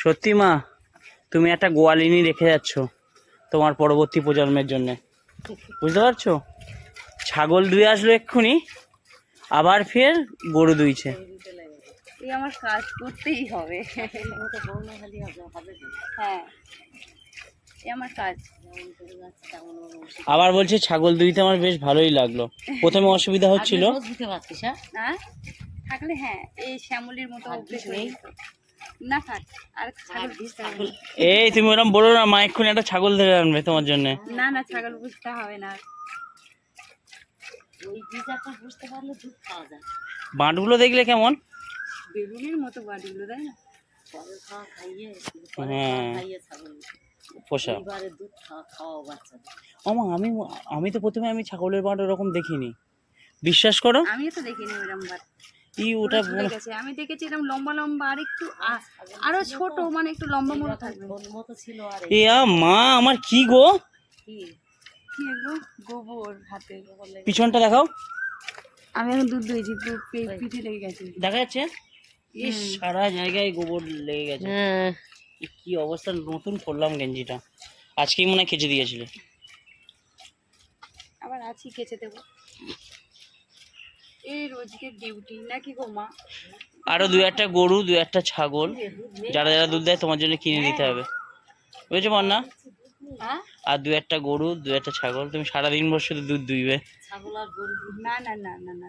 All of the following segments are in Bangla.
সত্যি মা তুমি একটা গোয়ালিনী রেখে যাচ্ছ তোমার পরবর্তী প্রজন্মের জন্যে। বুঝতে পারছ? ছাগল দুয়ে আসলো এক্ষুনি আবার ফের গরু দুইছে। এই আমার কাজ করতেই হবে। হ্যাঁ। আমার কাজ। আবার বলছে ছাগল দুইতে আমার বেশ ভালোই লাগল। প্রথমে অসুবিধা হচ্ছিল। পারছিস হ্যাঁ? থাকলে হ্যাঁ এই শ্যামলির মতো অভ্যেস যেত। না থাক আর ছাগল এই তুমি ওরকম বলো না মা এক্ষুনি একটা ছাগল ধরে আনবে তোমার জন্য। না না ছাগল বুঝতে হবে না। ওই বীজ বুঝতে পারলে দুধ খাওয়া যায়। বাঁটগুলো দেখলে কেমন? বেলুনের মতো বাড়িগুলো তাই না? হ্যাঁ। আমা আমি আমি তো প্রথমে আমি ছাগলের বাঁট ওরকম দেখিনি। বিশ্বাস করো। আমিও তো দেখিনি ওরকম বার ই ওটা গেছে। আমি দেখেছি এরকম লম্বা লম্বা আর একটু আ- আরও ছোট মানে একটু লম্বা মতো থাকবে। মতো ছিল আর এ মা আমার কি গো? কি? কি গোবর হাতে পিছনটা দেখাও। আমি এখন দুধ দুধ পিঠে লেগে গেছে। দেখা যাচ্ছে? সারা জায়গায় গোবর লেগে গেছে। হ্যাঁ। কি অবস্থা নতুন করলাম গেঞ্জিটা। আজকেই মনে হয় কেচে দিয়েছিলে। আবার আছি দেবো। এই রোজকে ডিউটি নাকি গো মা? আরও দু একটা গরু দু একটা ছাগল যারা যারা দুধ দেয় তোমার জন্য কিনে দিতে হবে। বুঝেছ বন্যা? হ্যাঁ? আর দু একটা গরু দু একটা ছাগল তুমি সারাদিন বসে শুধু দুধ দুইবে। ছাগল আর গরু না না না না না।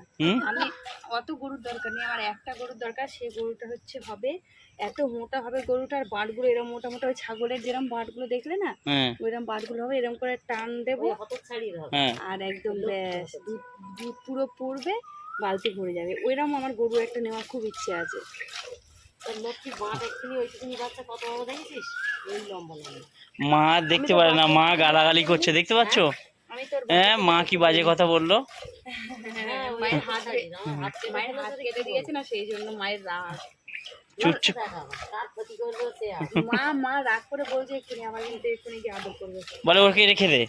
আমি অত গরুর দরকার নেই আমার একটা গরুর দরকার সেই গরুটা হচ্ছে হবে এত মোটা হবে গরুটার বাটগুলো এরকম মোটা মোটা ওই ছাগলের যেরকম বাটগুলো দেখলে না হ্যাঁ। ওইরকম বাটগুলো হবে এরকম করে টান দেবো। হ্যাঁ। আর একদম ব্যাস দুধ পুরো পড়বে বালতি ভরে যাবে। ওইরকম আমার গরু একটা নেওয়ার খুব ইচ্ছে আছে। মা দেখতে পারে না মা গালাগালি করছে দেখতে পাচ্ছ? হ্যাঁ মা কি বাজে কথা বলল? হ্যাঁ ওই মায়ের হাত হাত আমার হাত কেটে মায়ের হাত কেটে দিয়েছে না সেই জন্য মায়ের রাগ। চুপচাপ দেখাবা কার ক্ষতি করল সে আর। মা মা রাগ করে বলছে এক্ষুনি আমার কিন্তু এক্ষুনি গিয়ে আদর করবে। বলে ওকে রেখে দে।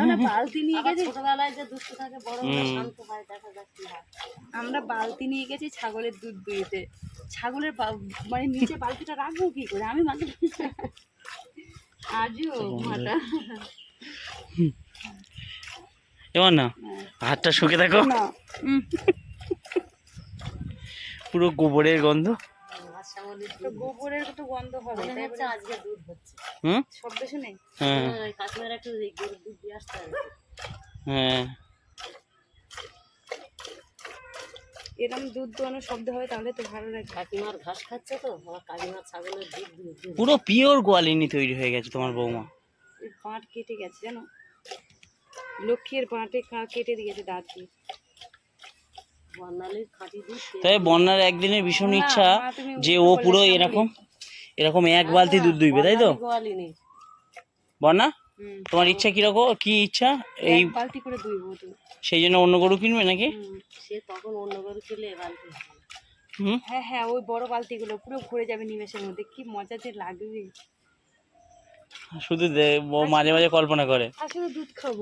আমরা বালতি নিয়ে গেছি। ছোটবেলায় যে দুষ্ট থাকে বড় শান্ত হয় দেখা হয়। আমরা বালতি নিয়ে গেছি ছাগলের দুধ দুইতে। ছাগলের মানে নিচে বালতিটা রাখব কি করে? আমি মাকে আজও মাটা এবার না হাতটা শুকে দেখো। হ্যাঁ, পুরো গোবরের গন্ধ। তো গোবরের তো গন্ধ হবে তাই হচ্ছে আজকে দুধ হচ্ছে। হুম? শব্দ শুনে হ্যাঁ। ওই একটু গরুর দুধ দিয়ে আসতে হবে। হ্যাঁ। এরকম দুধ দোয়ানোর শব্দ হবে তাহলে তো ভালো লাগবে কাকিমার ঘাস খাচ্ছে তো আমার কাকিমার ছাগলের দুধ পুরো পিওর গোয়ালিনী তৈরি হয়ে গেছে তোমার বৌমা। এই বাঁট কেটে গেছে জানো? লক্ষ্মীর কা- কেটে দিয়েছে দাঁত দিয়ে। তবে বন্যার একদিনের ভীষণ ইচ্ছা যে ও পুরো এরকম এরকম এক বালতি দুধ দুইবে তাই তো? বন্যা? তোমার ইচ্ছা কীরকম কি ইচ্ছা? এই বালতি করে দুইবো তো। সেই জন্য অন্য গরু কিনবে নাকি? সে তখন অন্য গরু খেলে বালতি হ্যাঁ হ্যাঁ ওই বড় বালতিগুলো পুরো ভরে যাবে নিমেষের মধ্যে কি মজা যে লাগবে। শুধু দে- ও মাঝে মাঝে কল্পনা করে। আসলে দুধ খাব।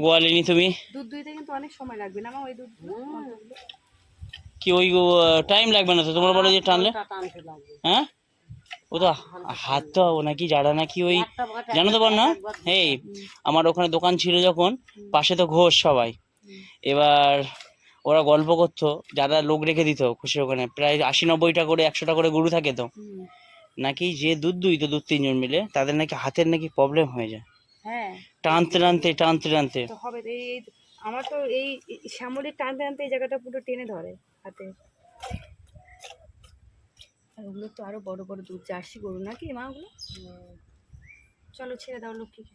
গোয়ালিনী তুমি? দুধ দুইতে কিন্তু অনেক সময় লাগবে না ওই দুধ কি ওই টাইম লাগবে না তো? তোমরা বলো যে টানলে? হ্যাঁ? ও তো হাত তো নাকি যারা নাকি ওই জানো তো না এই আমার ওখানে দোকান ছিল যখন পাশে তো ঘোষ সবাই। এবার ওরা গল্প করতো যারা লোক রেখে দিত খুশি ওখানে প্রায় আশি নব্বইটা করে একশোটা করে গরু থাকে তো। নাকি যে দুধ দুই তো দু তিনজন মিলে তাদের নাকি হাতের নাকি প্রবলেম হয়ে যায়। হ্যাঁ। টানতে টানতে টানতে টানতে। তো হবে এই এই- আমার তো এই শ্যামলির টানতে টানতে এই জায়গাটা পুরো টেনে ধরে হাতে। আর ওগুলো তো আরও বড় বড় দুধ জার্সি গরু নাকি মা ওগুলো চলো ছেড়ে দাও লক্ষ্মীকে।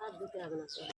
আর দিতে হবে না। তো।